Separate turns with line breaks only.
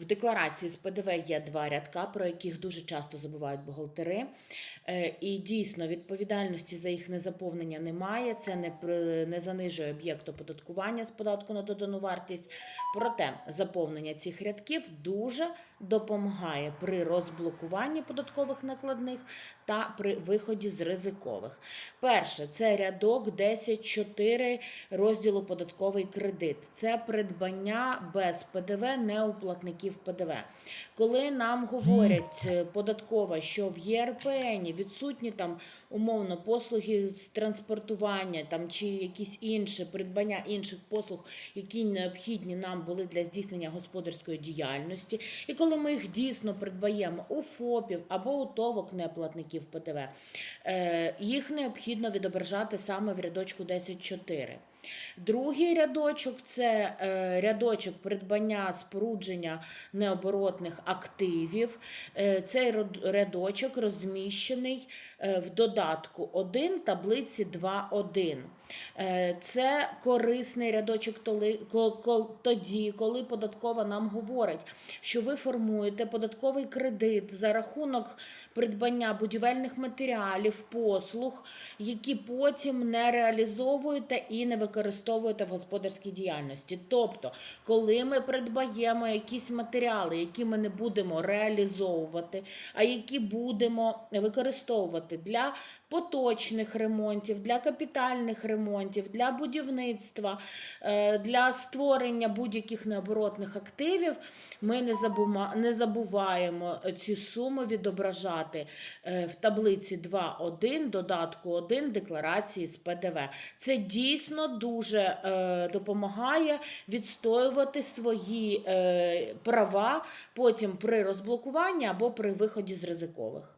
В декларації з ПДВ є два рядка, про яких дуже часто забувають бухгалтери. Е, І дійсно відповідальності за їх незаповнення немає. Це не, не занижує об'єкт оподаткування з податку на додану вартість. Проте заповнення цих рядків дуже допомагає при розблокуванні податкових накладних та при виході з ризикових. Перше це рядок 10.4 розділу податковий кредит. Це придбання без ПДВ неуплатників ПДВ. Коли нам говорять е, податкова, що в ЄРПН відсутні там умовно послуги з транспортування там чи якісь інші придбання інших послуг, які необхідні нам були для здійснення господарської діяльності, і коли ми їх дійсно придбаємо у ФОПів або у ТОВок неплатників ПДВ, е, їх необхідно відображати саме в рядочку 10.4. Другий рядочок це е, рядочок придбання спорудження необоротних активів. Е, цей рядочок розміщений е, в додатку 1 таблиці 2.1. Е, Це корисний рядочок тоді, коли податкова нам говорить, що ви формуєте податковий кредит за рахунок придбання будівельних матеріалів, послуг, які потім не реалізовуєте і не використовуєте в господарській діяльності. Тобто, коли ми придбаємо якісь матеріали, які ми не будемо реалізовувати, а які будемо використовувати для поточних ремонтів, для капітальних ремонтів, для будівництва, е, для створення будь-яких необоротних активів, ми не забуваємо ці суми відображати е, в таблиці 2.1, додатку 1 декларації з ПДВ. Це дійсно дуже е, допомагає відстоювати свої права потім при розблокуванні або при виході з ризикових.